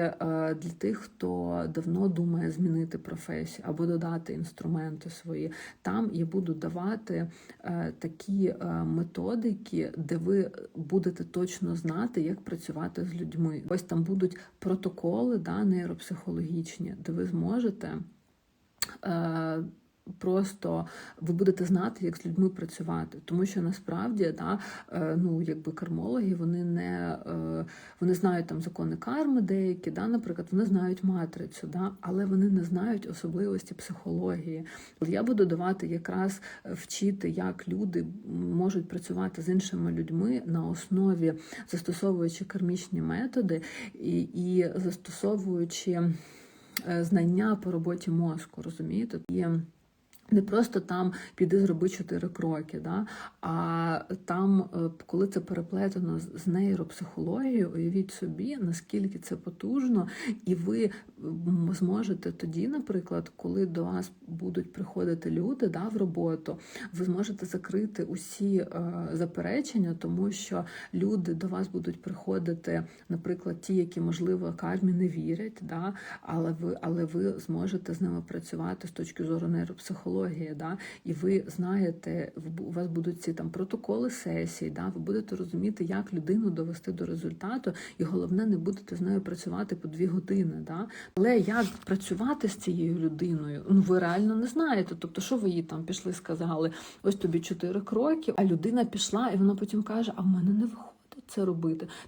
е, для тих, хто давно думає змінити професію або додати інструменти свої, там я буду давати е, такі е, методики, де ви будете точно знати, як працювати з людьми. Ось там будуть протоколи да, нейропсихологічні, де ви зможете. Просто ви будете знати, як з людьми працювати, тому що насправді да, е, ну, якби кармологи вони не е, вони знають там закони карми деякі, да, наприклад, вони знають матрицю, да, але вони не знають особливості психології. Я буду давати якраз е, вчити, як люди можуть працювати з іншими людьми на основі застосовуючи кармічні методи і, і застосовуючи знання по роботі мозку, розумієте? І не просто там піди зроби чотири кроки, да? а там, е, коли це переплетено з- нейропсихологією, уявіть собі, наскільки це потужно, і ви зможете тоді, наприклад, коли до вас будуть приходити люди да, в роботу, ви зможете закрити усі е, заперечення, тому що люди до вас будуть приходити, наприклад, ті, які можливо кармі не вірять, да, але ви, але ви зможете з ними працювати з точки зору нейропсихології, да, і ви знаєте, у вас будуть ці там протоколи сесій, да, ви будете розуміти, як людину довести до результату, і головне, не будете з нею працювати по дві години. Да. Але як працювати з цією людиною, ну ви реально не знаєте. Тобто, що ви їй там пішли, сказали, ось тобі чотири кроки, а людина пішла, і вона потім каже: А в мене не виходить це робити.